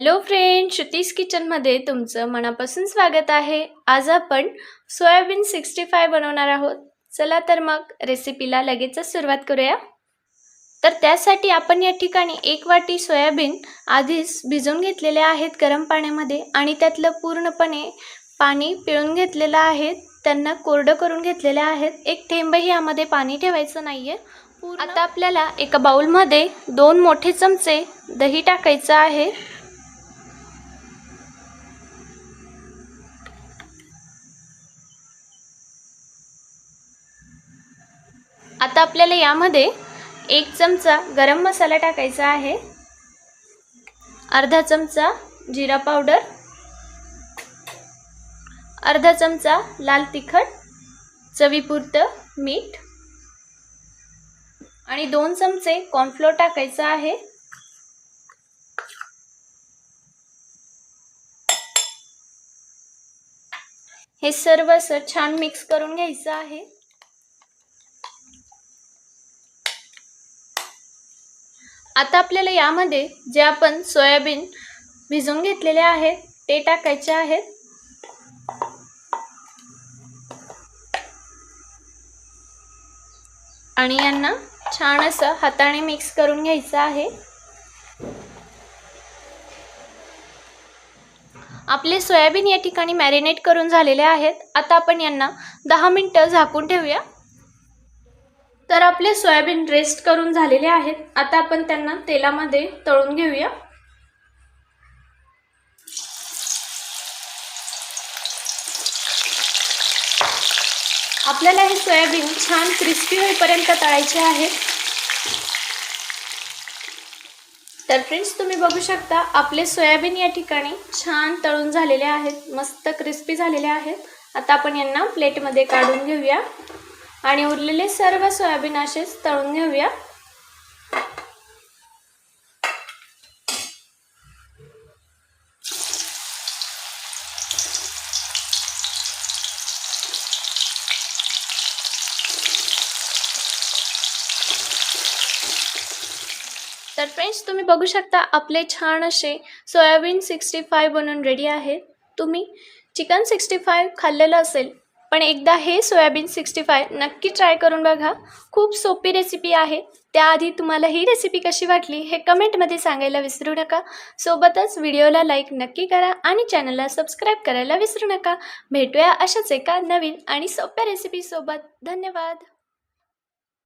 Hello friend Shruti's किचनमध्ये तुमचं मनापासून स्वागत आहे. आज आपण सोयाबीन सिक्स्टी फाय बनवणार आहोत. चला तर मग रेसिपीला लगेचच सुरुवात करूया. तर त्यासाठी आपण या ठिकाणी एक वाटी सोयाबीन आधीच भिजवून घेतलेले आहेत गरम पाण्यामध्ये आणि त्यातलं पूर्णपणे पाणी पिळून घेतलेलं आहे. त्यांना कोरडं करून घेतलेलं आहेत. एक थेंबही यामध्ये पाणी ठेवायचं नाही आहे आता आपल्याला एका बाउलमध्ये दोन मोठे चमचे दही टाकायचं आहे. आता आपल्याला यामध्ये एक चमचा गरम मसाला टाकायचा आहे. अर्धा चमचा जिरा पावडर. अर्धा चमचा लाल तिखट. चवीपुरतं मीठ. आणि दोन चमचे कॉर्नफ्लोअर टाकायचा आहे. हे सर्व असं छान मिक्स करून घ्यायचं आहे. आता आपल्याला यामध्ये जे आपण सोयाबीन भिजवून घेतलेले आहेत ते टाकायचे आहेत. आणि यांना छान असं हाताने मिक्स करून घ्यायचं आहे. आपले सोयाबीन या ठिकाणी मॅरिनेट करून झालेले आहेत. आता आपण यांना दहा मिनटं झाकून ठेवूया. तर आपले सोयाबीन रेस्ट करून झालेले आहेत. आता आपण त्यांना तेलामध्ये तळून घेऊया. आपल्याला हे सोयाबीन छान क्रिस्पी होईपर्यंत तळायचे आहे. तर फ्रेंड्स तुम्ही बघू शकता आपले सोयाबीन या ठिकाणी छान तळून झालेले आहेत. मस्त क्रिस्पी झालेले आहेत. आता आपण यांना प्लेटमध्ये काढून घेऊया. आणि उरलेले सर्व सोयाबीन असेच तळून घेऊया. तर फ्रेंड्स तुम्ही बघू शकता आपले छान असे सोयाबीन सिक्स्टी फाय बनून रेडी आहे तुम्ही चिकन सिक्स्टी फाय खाल्लेलं असेल पण एकदा हे सोयाबीन सिक्स्टी फाय नक्की ट्राय करून बघा. खूप सोपी रेसिपी आहे. त्याआधी तुम्हाला ही रेसिपी कशी वाटली हे कमेंटमध्ये सांगायला विसरू नका. सोबतच व्हिडिओला लाईक नक्की करा आणि चॅनलला सबस्क्राईब करायला विसरू नका. भेटूया अशाच एका नवीन आणि सोप्या रेसिपीसोबत धन्यवाद.